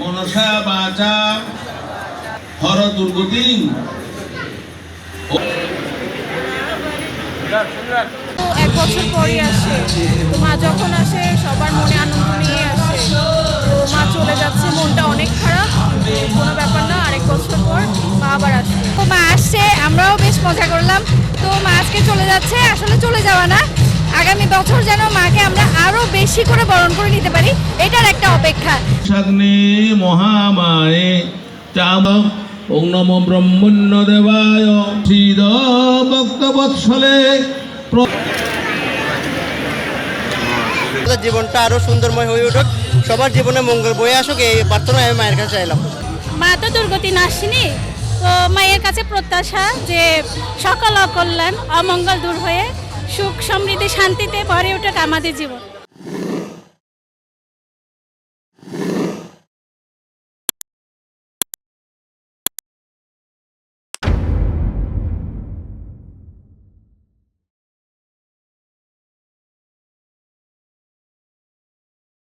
মনসা বাচা, হর দুর্গতি। এক বছর পরই আসে। তো মা যখন আসে, সবার মনে আনন্দ নিয়ে আসে। তো মা চলে যাচ্ছে, মনটা অনেক খারাপ। কোনো ব্যাপার না, আরেক বছর পর মা আবার আসবে তো মা আসছে, আমরাও বেশ মজা করলাম। তো মা আজকে চলে যাচ্ছে, আসলে চলে যাওয়া না। আগামী বছর যেন মাকে আমরা আরও বেশি করে বরণ করে নিতে পারি এটার একটা অপেক্ষা। সাগ্নে মহামায়ে চাম ওং নম ব্রহ্মণ্য দেবায় শ্রীদ ভক্তবৎসলে জীবনটা আরও সুন্দরময় হয়ে উঠুক সবার জীবনে মঙ্গল বয়ে আসুক এই প্রার্থনা আমি মায়ের কাছে চাইলাম। মা তো দুর্গতি নাসিনী তো মায়ের কাছে প্রত্যাশা যে সকল অকল্যাণ অমঙ্গল দূর হয়ে সুখ সমৃদ্ধি শান্তিতে ভরে উঠুক আমাদের জীবন।